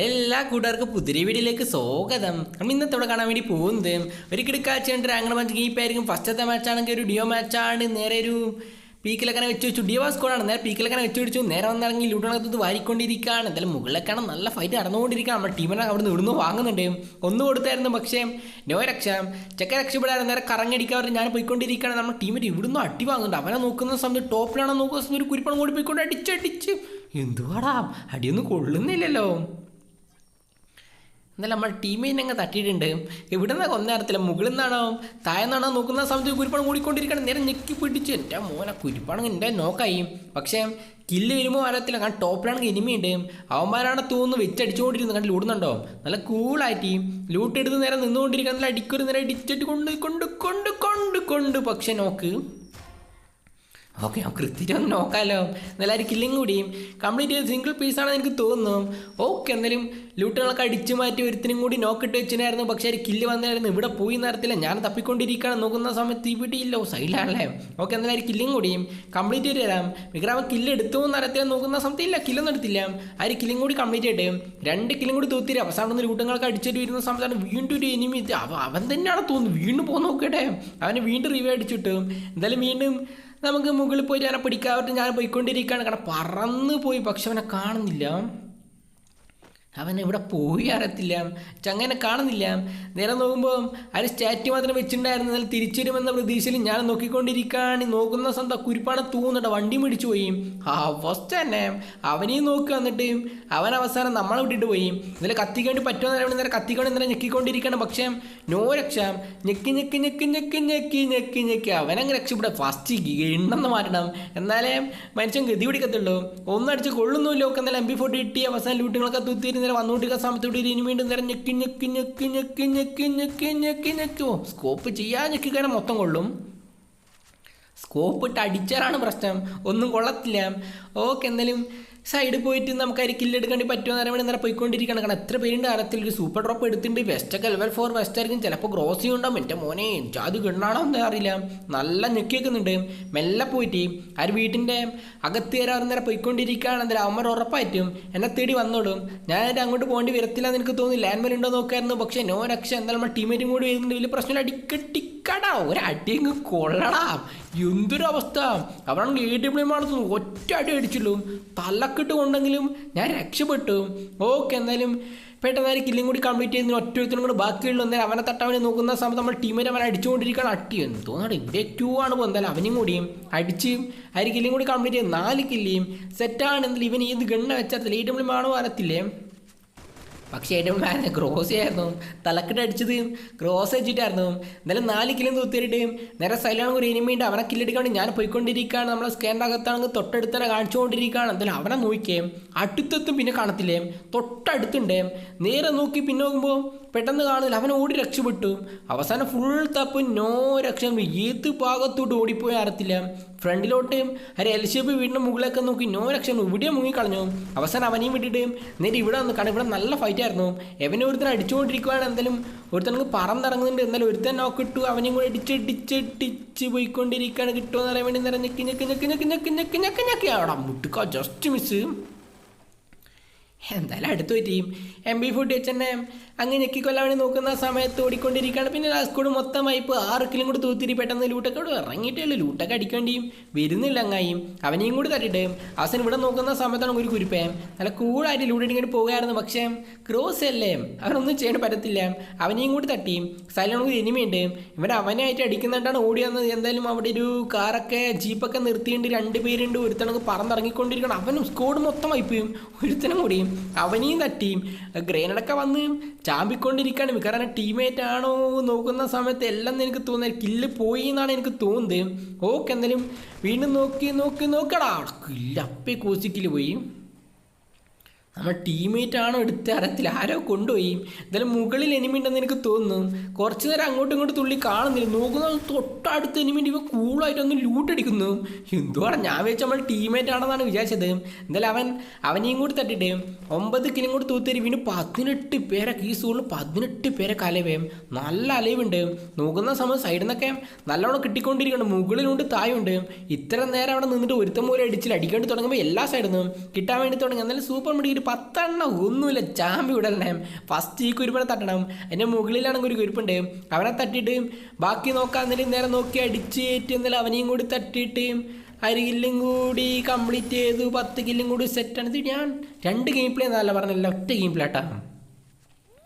എല്ലാ കൂട്ടുകാർക്കും പുതിരി വീടിലേക്ക് സ്വാഗതം. നമ്മൾ ഇന്നത്തോടെ കാണാൻ വേണ്ടി പോകുന്നത് ഒരു കിടക്കാഴ്ച കണ്ടിട്ട് അങ്ങനെ മാച്ച് ഈ പേരിക്കും ഫസ്റ്റത്തെ മാച്ചാണെങ്കിൽ ഒരു ഡിയോ മാച്ചാണ് നേരെ ഒരു പീക്കിലൊക്കെ വെച്ച് വെച്ചു. ഡിയോ സ്കോഡാണ് നേരെ പീക്കിലൊക്കെ വെച്ച് വെച്ചു നേരെ വന്നിറങ്ങി ലൂട്ടിനകത്ത് വാരിക്കൊണ്ടിരിക്കുകയാണ്. എന്തായാലും മുകളിലേക്കാണ് നല്ല ഫൈറ്റ് നടന്നുകൊണ്ടിരിക്കുകയാണ്. നമ്മുടെ ടീമിനെ അവിടെ നിന്ന് ഇവിടുന്ന് വാങ്ങുന്നുണ്ട്. ഒന്ന് കൊടുത്തായിരുന്നു പക്ഷേ നോ രക്ഷ. ചെക്ക രക്ഷപ്പെടാറ് നേരെ കറങ്ങടിക്കാറ് ഞാൻ പോയിക്കൊണ്ടിരിക്കുകയാണ്. നമ്മുടെ ടീമിൽ ഇവിടുന്ന് അടി വാങ്ങുന്നുണ്ട്. അവനെ നോക്കുന്ന സമയത്ത് ടോപ്പിലാണോ നോക്കുന്ന സമയത്ത് ഒരു കുരിപ്പണം കൂടി പോയിക്കൊണ്ട് അടിച്ചടിച്ച് എന്തുവാടാ? അടിയൊന്നും കൊള്ളുന്നില്ലല്ലോ. എന്നാലും നമ്മൾ ടീമിനെ അങ്ങ് തട്ടിയിട്ടുണ്ട്. എവിടെ നിന്നാ കൊന്ന അറിയത്തില്ല മുകളിൽ നിന്നാണോ താഴെന്നാണോ നോക്കുന്ന സമയത്ത് കുരിപ്പാണ് കൂടിക്കൊണ്ടിരിക്കണം നേരെ ഞെക്കി പിടിച്ച് എന്റെ മോനെ കുരിപ്പാണെങ്കിൽ എന്റെ നോക്കായി. പക്ഷേ കില്ല് വരുമ്പോൾ അറിയത്തില്ല കാരണം ടോപ്പിലാണെങ്കിൽ ഇനിമയുണ്ട് അവന്മാരാണ് തൂന്ന് വെച്ചടിച്ചുകൊണ്ടിരുന്നത്. കണ്ട് ലൂടുന്നുണ്ടോ നല്ല കൂളായിട്ട് ലൂട്ടെടുത്ത് നേരെ നിന്നുകൊണ്ടിരിക്കുന്ന നല്ല അടിക്കൊരു നേരെ അടിച്ചിട്ട് കൊണ്ട് കൊണ്ട് കൊണ്ട് കൊണ്ട് കൊണ്ട്. പക്ഷേ നോക്ക്. ഓക്കെ നമുക്ക് കൃത്യമായിട്ട് ഒന്ന് നോക്കാമല്ലോ എന്നാലും കില്ലിങ് കൂടിയും കംപ്ലീറ്റ് ചെയ്ത് സിംഗിൾ പീസാണെന്ന് എനിക്ക് തോന്നുന്നു. ഓക്കെ എന്തായാലും ലൂട്ടുകളൊക്കെ അടിച്ചു മാറ്റി ഒരുത്തിനും കൂടി നോക്കിട്ട് വെച്ചിനായിരുന്നു പക്ഷേ ഒരു കില്ല് വന്നായിരുന്നു ഇവിടെ പോയി നേരത്തില്ല ഞാൻ തപ്പിക്കൊണ്ടിരിക്കുകയാണ്. നോക്കുന്ന സമയത്ത് ഇവിടെ ഇല്ലോ. സൈഡിലാണല്ലേ ഓക്കെ എന്നാലും ഒരു കില്ലിങ് കൂടിയും കംപ്ലീറ്റ് ചെയ്ത് തരാം. വിക്രാമ കില്ല് എടുത്തു എന്നറിയത്തില്ല നോക്കുന്ന സമയത്ത് ഇല്ല കില്ലൊന്നും എടുത്തില്ല. ആ ഒരു കില്ലും കൂടി കംപ്ലീറ്റ് ആയിട്ട് രണ്ട് കില്ലും കൂടി തൂത്തിരി. അവസാനം ലൂട്ടങ്ങളൊക്കെ അടിച്ചിട്ട് വരുന്ന സമയത്താണ് വീണ്ടും ഒരു എനിമി അവ അവൻ തന്നെയാണ് തോന്നുന്നു. വീണ്ടും പോകുന്ന നോക്കട്ടെ. അവനെ വീണ്ടും റിവ്യൂ അടിച്ചിട്ട്. എന്തായാലും വീണ്ടും നമുക്ക് മുകളിൽ പോയിട്ട് ഞാൻ പിടിക്കാവട്ടെ ഞാൻ പോയിക്കൊണ്ടിരിക്കുകയാണ്. കാരണം പറന്ന് പോയി. പക്ഷെ അവനെ കാണുന്നില്ല. അവൻ ഇവിടെ പോയി അറിയത്തില്ല. ചങ്ങനെ കാണുന്നില്ല. നേരെ നോക്കുമ്പോൾ അതിന് സ്റ്റാറ്റ് മാത്രം വെച്ചിട്ടുണ്ടായിരുന്നു. എന്നാൽ തിരിച്ചു പ്രതീക്ഷയിൽ ഞാൻ നോക്കിക്കൊണ്ടിരിക്കുകയാണ്. നോക്കുന്ന സ്വന്തം കുരിപ്പാണ് തൂന്നിട്ട് വണ്ടി മേടിച്ചു പോയി. അവസ്ഥ തന്നെ. അവനെയും നോക്കുക എന്നിട്ട് അവൻ അവസാനം നമ്മളെ വിട്ടിട്ട് പോയി. ഇതിൽ കത്തിക്കേണ്ടി പറ്റുമെന്ന് നേരെ കത്തിക്കൊണ്ട് ഇന്നലെ ഞെക്കിക്കൊണ്ടിരിക്കണം പക്ഷേ നോ രക്ഷ. ഞെക്കി ഞെക്കി ഞെക്കി ഞെക്കി ഞെക്കി ഞെക്കി ഞെക്കി. അവനങ്ങ് രക്ഷപ്പെടുക ഫസ്റ്റ് എണ്ണെന്ന് മാറ്റണം. എന്നാലേ മനുഷ്യൻ ഗതി പിടിക്കത്തുള്ളൂ ഒന്നടിച്ച് കൊള്ളുന്നുമില്ല ഒക്കെ. എന്നാലും എം ബി ഫോർട്ടി കിട്ടി അവസാനം ലൂട്ടുകളൊക്കെ തൂത്തിരി നേരെ വന്നുകൊണ്ടിരിക്കുന്ന സമയത്തോടെ ഇനി വീണ്ടും നേരെ ഞെക്കി ഞെക്കി ഞെക്കി ഞെക്കി ഞെക്കി ഞെക്കി ഞെക്കി ഞെക്കി. ഓ സ്കോപ്പ് ചെയ്യാൻ ഞെക്കി കാരണം മൊത്തം കൊള്ളും. സ്കോപ്പ് ഇട്ട് അടിച്ചാലാണ് പ്രശ്നം. ഒന്നും കൊള്ളത്തില്ല. ഓക്കെ എന്തായാലും സൈഡിൽ പോയിട്ട് നമുക്ക് അതിൽ കില്ലെടുക്കേണ്ടി പറ്റുമോ എന്ന് വേണ്ടി നേരെ പോയിക്കൊണ്ടിരിക്കണം കാരണം എത്ര പേരുണ്ട് അറത്തിൽ ഒരു സൂപ്പർ ഡ്രോപ്പ് എടുത്തിട്ടുണ്ട്. വെസ്റ്റൊക്കെ ലെവൽ ഫോർ വെസ്റ്റ് ആയിരിക്കും. ചിലപ്പോൾ ഗ്രോസി ഉണ്ടാവും. എന്റെ മോനെ ജാതി ഗണ്ണാണോ എന്ന് അറിയില്ല. നല്ല ഞെക്കി വെക്കുന്നുണ്ട്. മെല്ലെ പോയിട്ട് ആ ഒരു വീട്ടിന്റെ അകത്ത് കയറാറ് നേരെ പോയിക്കൊണ്ടിരിക്കുകയാണ്. അമ്മ ഉറപ്പായിട്ടും എന്നെ തേടി വന്നോളും. ഞാൻ അതിന്റെ അങ്ങോട്ട് പോകേണ്ടി വരത്തില്ല എന്ന് എനിക്ക് തോന്നി ലാൻഡ് മേൽ ഉണ്ടോ നോക്കായിരുന്നു. പക്ഷേ നോ രക്ഷ. എന്തായാലും നമ്മുടെ ടീമേറ്റും കൂടി വരുന്നുണ്ട്. വലിയ പ്രശ്നമില്ല. അടിക്കടിക്കടാ ഒരടിയെങ്കിലും കൊള്ളടാ. എന്തൊരു അവസ്ഥ അവരാണെങ്കിൽ എ ഡബ്ല്യു ആണെന്ന് ഒറ്റ അടി അടിച്ചുള്ളൂ തലക്കിട്ട് കൊണ്ടെങ്കിലും ഞാൻ രക്ഷപ്പെട്ടു. ഓക്കെ എന്തായാലും പെട്ടെന്ന് കില്ലും കൂടി കംപ്ലീറ്റ് ചെയ്യുന്ന ഒറ്റ ഒരുത്തിനും കൂടി ബാക്കിയുള്ള. എന്തായാലും അവനെ തട്ടവനെ നോക്കുന്ന സമയത്ത് നമ്മൾ ടീമിനെ അവൻ അടിച്ചുകൊണ്ടിരിക്കുകയാണ്. അട്ടി എന്ന് തോന്നാണ് ഇവിടെ ക്യൂ ആണ് പോകുന്നത് എന്തായാലും അവനും കൂടിയും. അടിച്ച് ആ കില്ലും കൂടി കംപ്ലീറ്റ് ചെയ്യും നാല് കില്ലിയും സെറ്റാണ് എന്തായാലും ഇവൻ ഏത് ഗണ്ണ വെച്ചാൽ എ ഡബ്ല്യു ആണോ അറിയത്തില്ലേ പക്ഷേ ഏറ്റവും മാൻ ക്രോസ് ആയിരുന്നു തലക്കിട്ട് അടിച്ചത് ക്രോസ് വെച്ചിട്ടായിരുന്നു എന്നാലും നാല് കിലോ തൂത്തിയിട്ട് നേരെ സൈലാണ് ഒരു എനിമിയുണ്ട് അവനെ കില്ലെടുക്കാണ്ട് ഞാൻ പോയിക്കൊണ്ടിരിക്കുകയാണ്. നമ്മളെ സ്കാന്റെ അകത്താണെങ്കിൽ തൊട്ടടുത്തന്നെ കാണിച്ചുകൊണ്ടിരിക്കുകയാണ്. എന്തായാലും അവനെ നോക്കിയേ. അടുത്തെത്തും പിന്നെ കാണത്തില്ലേ? തൊട്ടടുത്തുണ്ടേ. നേരെ നോക്കി പിന്നെ നോക്കുമ്പോൾ പെട്ടെന്ന് കാണുന്നില്ല. അവൻ ഓടി രക്ഷപ്പെട്ടു. അവസാനം ഫുൾ തപ്പ് നോ രക്ഷ ഏത് ഭാഗത്തോട്ട് ഓടിപ്പോയി അറത്തില്ല ഫ്രണ്ടിലോട്ട് അരെ എൽഷേപ്പ് വീടിന്റെ മുകളിലൊക്കെ നോക്കി നോ രക്ഷ ഇവിടെ മുങ്ങിക്കളഞ്ഞു. അവസാനം അവനെയും വിട്ടിട്ട് നേരെ ഇവിടെ വന്നു. കാരണം ഇവിടെ നല്ല ഫൈറ്റ് ആയിരുന്നു. എവനെ ഒരുത്തൻ അടിച്ചുകൊണ്ടിരിക്കുകയാണ് എന്തായാലും ഒരുത്തനക്ക് പറന്നിറങ്ങുന്നുണ്ട്. എന്നാലും ഒരുത്തൻ നോക്കിട്ടു അവനെയും കൂടെ അടിച്ചടിച്ചടിച്ച് പോയിക്കൊണ്ടിരിക്കുകയാണ്. കിട്ടുമെന്ന് അറിയാൻ വേണ്ടി നിറഞ്ഞ് ഞെക്കി ഞെക്കി ഞെക്കി ഞെക്കി ഞെക്കി ഞെക്കി ഞെക്കി അവിടെ മുട്ടുക്ക ജസ്റ്റ് മിസ് എന്തായാലും അടുത്ത് പറ്റിയും എം ബി ഫോർട്ടി എച്ച് തന്നെ അങ്ങ് ഞെക്കിക്കൊല്ലാൻ നോക്കുന്ന സമയത്ത് ഓടിക്കൊണ്ടിരിക്കുകയാണ്. പിന്നെ ലാസ്കോട് മൊത്തം വൈപ്പ് ആർക്കിലും കൂടെ തൂത്തിരി പെട്ടെന്ന് ലൂട്ടൊക്കെ ഇവിടെ ഇറങ്ങിയിട്ടേ ഉള്ളൂ ലൂട്ടൊക്കെ അടിക്കേണ്ടിയും വരുന്നില്ല അങ്ങായും. അവനെയും കൂടി തട്ടിട്ട് അവസാനം ഇവിടെ നോക്കുന്ന സമയത്താണ് ഒരു കുരിപ്പേ. നല്ല കൂളായിട്ട് ലൂട്ട് അടിക്കേണ്ടി പോകുമായിരുന്നു പക്ഷേ ക്രോസ് അല്ലേ? അവനൊന്നും ചെയ്യാൻ പറ്റത്തില്ല. അവനെയും കൂടി തട്ടി. സൈലാണ് ഒരു എനിമയുണ്ട്. ഇവിടെ അവനായിട്ട് ഓടി വന്നത് എന്തായാലും അവിടെ ഒരു കാറൊക്കെ ജീപ്പൊക്കെ നിർത്തിയിട്ട് രണ്ട് പേരുണ്ട്. ഒരുത്തണക്ക് പറന്നിറങ്ങിക്കൊണ്ടിരിക്കണം അവനും സ്കോഡ് മൊത്തം പോയി ഒരുത്തനും കൂടിയും. അവനെയും തട്ടിയും ഗ്രേനഡൊക്കെ വന്ന് ചാമ്പിക്കൊണ്ടിരിക്കുകയാണ് മിക്കവാറും ടീമേറ്റ് ആണോ നോക്കുന്ന സമയത്ത് എല്ലാം എനിക്ക് തോന്നുന്നത് കില്ല് പോയി എന്നാണ് എനിക്ക് തോന്നുന്നത്. ഓക്കെ എന്തായാലും വീണ്ടും നോക്കി നോക്കി നോക്കടാ. കില്ല അപ്പേ കോച്ചിക്കിൽ പോയി. നമ്മൾ ടീമേറ്റ് ആണോ എടുത്ത് അരത്തിൽ? ആരോ കൊണ്ടുപോയി. എന്തായാലും മുകളിൽ എനിമി ഉണ്ടെന്ന് എനിക്ക് തോന്നുന്നു. കുറച്ച് നേരം അങ്ങോട്ടും ഇങ്ങോട്ടും തുള്ളി കാണുന്നില്ല. നോക്കുന്ന തൊട്ടടുത്ത് എനിമിന്റെ ഇവ കൂളായിട്ടൊന്ന് ലൂട്ട് അടിക്കുന്നു. എന്തുവാണ് ഞാൻ വെച്ച് നമ്മൾ ടീമേറ്റ് ആണെന്നാണ് വിചാരിച്ചത്. എന്തായാലും അവൻ അവനെയും കൂടി തട്ടിട്ട് ഒമ്പത് കിലും കൂടി തൂത്തേരി വീണ്ടും പതിനെട്ട് പേരെ ഈ സൂളിൽ പതിനെട്ട് പേരെ കലവേം നല്ല അലവുണ്ട് നോക്കുന്ന സമയം സൈഡിൽ നിന്നൊക്കെ നല്ലോണം കിട്ടിക്കൊണ്ടിരിക്കുന്നുണ്ട്. മുകളിലുണ്ട് തായുണ്ട് ഇത്ര നേരം അവിടെ നിന്നിട്ട് ഒരുത്തം പോലെ അടിച്ചിൽ അടിക്കേണ്ടി തുടങ്ങുമ്പോൾ എല്ലാ സൈഡിൽ നിന്നും കിട്ടാൻ വേണ്ടി തുടങ്ങി. എന്നാലും സൂപ്പർ മെഡിക്കറ്റ് കില്ല് പത്തെണ്ണം ഒന്നുമില്ല. ചാമ്പി വിടലേ ഫസ്റ്റ് ഈ കുരുപ്പിനെ തട്ടണം. അതിന്റെ മുകളിലാണെങ്കിൽ ഒരു കുരുപ്പുണ്ട്. അവനെ തട്ടിയിട്ട് ബാക്കി നോക്കാൻ നേരം നേരെ നോക്കി അടിച്ച് ഏറ്റ് എന്നാലും അവനെയും കൂടി തട്ടിയിട്ട് ഒരു കില്ലും കൂടി കംപ്ലീറ്റ് ചെയ്തു. പത്ത് കില്ലും കൂടി സെറ്റ് ആണ്. ഞാൻ രണ്ട് ഗെയിം പ്ലേ എന്നല്ല പറഞ്ഞില്ല ഒറ്റ ഗെയിം പ്ലേ ആട്ടാ.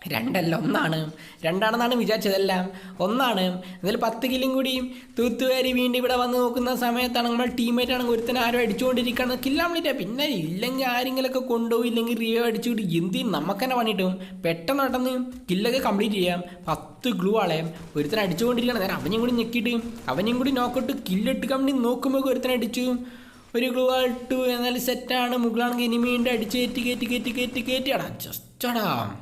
രണ്ടല്ല ഒന്നാണ്. രണ്ടാണെന്നാണ് വിചാരിച്ചതെല്ലാം. ഒന്നാണ്. അതിൽ പത്ത് കില്ലും കൂടി തൂത്തുകാരി വീണ്ടും ഇവിടെ വന്ന് നോക്കുന്ന സമയത്താണ് നമ്മുടെ ടീമേറ്റ് ആണെങ്കിൽ ഒരുത്തനെ ആരും അടിച്ചുകൊണ്ടിരിക്കുകയാണ്. കില്ലാൻ പിന്നെ ഇല്ലെങ്കിൽ ആരെങ്കിലൊക്കെ കൊണ്ടുപോയി ഇല്ലെങ്കിൽ റിയോ അടിച്ചുകൊണ്ട് എന്തിനും നമുക്ക് തന്നെ പണിയിട്ടും? പെട്ടെന്ന് നടന്ന് കില്ലൊക്കെ കംപ്ലീറ്റ് ചെയ്യാം. പത്ത് ഗ്ലൂ ആളെ ഒരുത്തനെ അടിച്ചുകൊണ്ടിരിക്കുകയാണ്. നേരം അവനെയും കൂടി ഞെക്കിയിട്ട് അവനെയും കൂടി നോക്കിട്ട് കില്ലിട്ട് കമ്പനി നോക്കുമ്പോൾ ഒരുത്തനെ അടിച്ചു. ഒരു ഗ്ലൂ ആയിട്ടു എന്നാലും സെറ്റാണ് മുകളാണെങ്കിൽ ഇനി വീണ്ടും അടിച്ച് കയറ്റി കയറ്റി കയറ്റി കയറ്റി കയറ്റിയാടാ. ജസ്റ്റടാ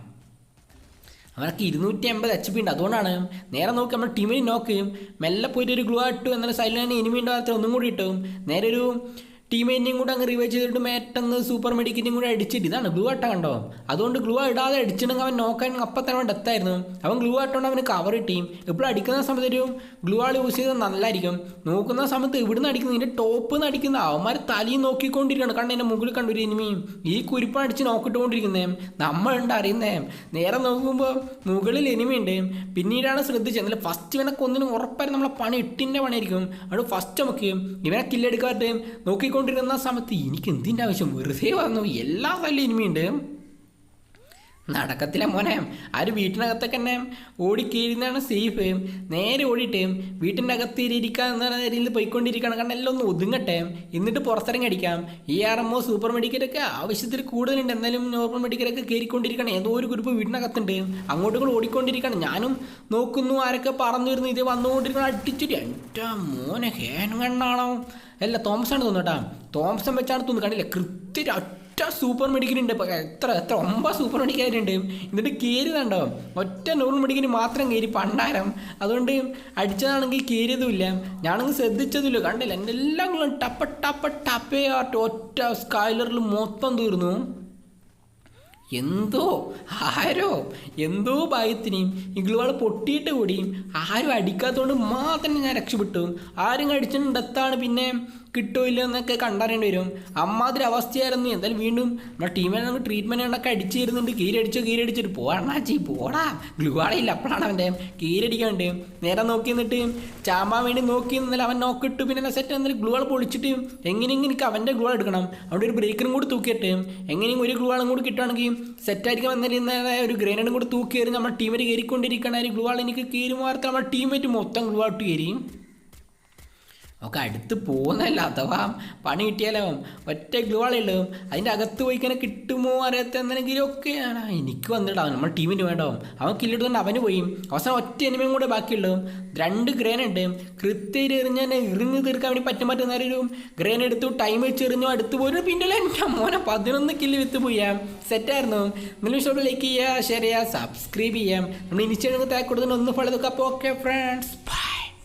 അവർക്ക് ഇരുന്നൂറ്റി അമ്പത് എച്ച് പി ഉണ്ട്. അതുകൊണ്ടാണ് നേരെ നോക്കി നമ്മൾ ടീമിനെ നോക്കുകയും മെല്ലെ പോയിട്ട് ഒരു ഗ്ലൂ ഇട്ടു എന്നാലും സൈലന്റ് ഇനിമി ഭാഗത്ത് ഒന്നും കൂടി ഇട്ടും. നേരെ ഒരു ടീമേറ്റിനെയും കൂടെ അങ്ങ് റിവൈവ് ചെയ്തിട്ട് മേറ്റന്ന് സൂപ്പർ മെഡിക്കിനെയും കൂടെ അടിച്ചിട്ട് ഇതാണ് ഗ്ലൂ ആട്ട കണ്ടോ? അതുകൊണ്ട് ഗ്ലൂ ഇടാതെ അടിച്ചിട്ടുണ്ടെങ്കിൽ അവൻ നോക്കാൻ അപ്പം തന്നെ അവൻ ഡെത്തായിരുന്നു അവൻ ഗ്ലൂ ആട്ടോണ്ട് അവന് കവർ ടീം ഇപ്പോൾ അടിക്കുന്ന സമയത്ത് ഒരു ഗ്ലൂ ആൾ യൂസ് ചെയ്തത് നല്ലതായിരിക്കും നോക്കുന്ന സമയത്ത് ഇവിടുന്ന് അടിക്കുന്നത്? ഇതിന്റെ ടോപ്പ് നിന്ന് അടിക്കുന്ന അവന്മാർ തലയും നോക്കിക്കൊണ്ടിരിക്കുകയാണ്. കണ്ട് എന്റെ മുകളിൽ കണ്ടൊരു എനിമി ഈ കുരിപ്പം അടിച്ച് നോക്കിട്ടുകൊണ്ടിരിക്കുന്നേ നമ്മളുണ്ട് അറിയുന്നേ. നേരെ നോക്കുമ്പോൾ മുകളിൽ എനിമയുണ്ട് പിന്നീടാണ് ശ്രദ്ധിച്ചത്. എന്നാലും ഫസ്റ്റ് ഇവനെ കൊന്നിനും ഉറപ്പായിരുന്നു നമ്മളെ പണി ഇട്ടിന്റെ പണിയായിരിക്കും. അവിടെ ഫസ്റ്റ് നമുക്ക് ഇവനെ കില്ലെടുക്കാട്ട് നോക്കിക്കൊണ്ടിരുന്ന സമയത്ത് എനിക്ക് എന്തിന്റെ ആവശ്യം? വെറുതെ വന്നു. എല്ലാ സ്ഥലവും ഇനിമയുണ്ട് നടക്കത്തില്ല മോനെ. ആ ഒരു വീട്ടിനകത്തൊക്കെ തന്നെ ഓടിക്കീഴുന്നതാണ് സേഫ്. നേരെ ഓടിയിട്ട് വീട്ടിന്റെ അകത്ത് ഇരിക്കാൻ പറയുന്ന രീതിയിൽ പോയിക്കൊണ്ടിരിക്കണം കാരണം എല്ലാം ഒന്ന് ഒതുങ്ങട്ടെ. എന്നിട്ട് പുറത്തിറങ്ങി അടിക്കാം. ഈ ആർ എം ഒ സൂപ്പർ മെഡിക്കലൊക്കെ ആവശ്യത്തിൽ കൂടുതലുണ്ട്. എന്നാലും നോർമൽ മെഡിക്കലൊക്കെ കയറിക്കൊണ്ടിരിക്കണം ഏതോ ഒരു ഗ്രൂപ്പ് വീട്ടിനകത്തുണ്ട് അങ്ങോട്ടും കൂടെ ഓടിക്കൊണ്ടിരിക്കണം ഞാനും നോക്കുന്നു ആരൊക്കെ പറഞ്ഞു വരുന്നു ഇത് വന്നുകൊണ്ടിരിക്കണം അടിച്ചു എന്റെ മോനെ ഹേനുകണ്ണാണോ അല്ല തോമസ് ആണ് തോന്നുന്നു കേട്ടാ. വെച്ചാണ് തോന്നുന്നു കണ്ടില്ല? കൃത്യ ഒറ്റ സൂപ്പർ ഇപ്പൊ എത്ര എത്ര ഒമ്പത് സൂപ്പർ മെഡിക്കലുണ്ട് എന്നിട്ട് കയറി കണ്ടോ? ഒറ്റ നൂറ് മെഡിക്കൽ മാത്രം കയറി പണ്ടാരം. അതുകൊണ്ട് അടിച്ചതാണെങ്കിൽ കയറിയതുമില്ല ഞാനങ്ങ് ശ്രദ്ധിച്ചതുമില്ല. കണ്ടില്ല? എന്റെ എല്ലാം ടപ്പ ടപ്പ ടപ്പേ ആട്ട് ഒറ്റ സ്കൈലറിൽ മൊത്തം തീർന്നു. എന്തോ? ആരോ? എന്തോ ഭയത്തിനെയും ഇഗ്ലുവാൾ പൊട്ടിയിട്ട് കൂടിയും ആരും അടിക്കാത്തതുകൊണ്ട് മാത്രം ഞാൻ രക്ഷപ്പെട്ടു. ആരും അടിച്ചിട്ടുണ്ട് ഡെത്താണ്. പിന്നെ കിട്ടോ ഇല്ല എന്നൊക്കെ കണ്ടറിയേണ്ടി വരും. അമ്മാതിരി അവസ്ഥയായിരുന്നു. എന്തായാലും വീണ്ടും നമ്മുടെ ടീമിൽ നമുക്ക് ട്രീറ്റ്മെന്റ് കണ്ടൊക്കെ അടിച്ചു തരുന്നുണ്ട് കീരടിച്ചോ. കീരടിച്ചിട്ട് പോടാ പോടാ. ഗ്ലുവാടയില്ല അപ്പോഴാണ് അവന്റെ. കീരടിക്കാണ്ട് നേരെ നോക്കി നിന്നിട്ട് ചാമ്പാൻ വേണ്ടി നോക്കി നിന്നാലും അവൻ നോക്കിട്ട് പിന്നെ സെറ്റ് എന്നാലും ഗ്ലുവാൾ പൊളിച്ചിട്ട് എങ്ങനെയെങ്കിലും എനിക്ക് അവന്റെ ഗ്ലുവാൾ എടുക്കണം. അവിടെ ഒരു ബ്രേക്കറും കൂടി തൂക്കിയിട്ട് എങ്ങനെയും ഒരു ഗ്ലുവാളും കൂടി കിട്ടുകയാണെങ്കിൽ സെറ്റായിരിക്കും എന്നാലും ഒരു ഗ്രനേഡും കൂടി തൂക്കി കയറി നമ്മുടെ ടീമിൽ കയറിക്കൊണ്ടിരിക്കണ ഒരു ഗ്ലുവാൾ എനിക്ക് മാർത്ത നമ്മുടെ ടീമേറ്റ് മൊത്തം ഗ്ലുവാട്ട് കയറി ഒക്കെ അടുത്ത് പോകുന്നല്ല അഥവാ പണി കിട്ടിയാലോ ഒറ്റ ഗ്ലുവാളുള്ളൂ അതിന്റെ അകത്ത് പോയി ഇങ്ങനെ കിട്ടുമോ അറിയാത്ത എന്തെങ്കിലും ഒക്കെയാണ് എനിക്ക് വന്നിട്ടാവും നമ്മുടെ ടീമിന് വേണ്ടാവും അവൻ കില്ലിടുന്നുണ്ട് അവന് പോയി. അവസാനം ഒറ്റ എനിമയും കൂടെ ബാക്കിയുള്ളൂ. രണ്ട് ഗ്രേനുണ്ട് കൃത്യം എറിഞ്ഞാൽ എറിഞ്ഞ് തീർക്കാൻ വേണ്ടി പറ്റും പറ്റുന്ന ഒരു ഗ്രേൻ എടുത്തു ടൈം വെച്ച് എറിഞ്ഞു അടുത്ത് പോയി. പിന്നെ എന്റെ മോനെ പതിനൊന്ന് കില്ല് വിത്ത് പോയാം. സെറ്റായിരുന്നു നിങ്ങൾ ഷോട്ട് ലൈക്ക് ചെയ്യുക ഷെയർ ചെയ്യുക സബ്സ്ക്രൈബ് ചെയ്യാം നമ്മൾ ഇനിഷ്യം താഴെ ഒന്ന് ഫോളോ ചെയ്തൊക്കെ. അപ്പോൾ ഓക്കെ ഫ്രണ്ട്സ്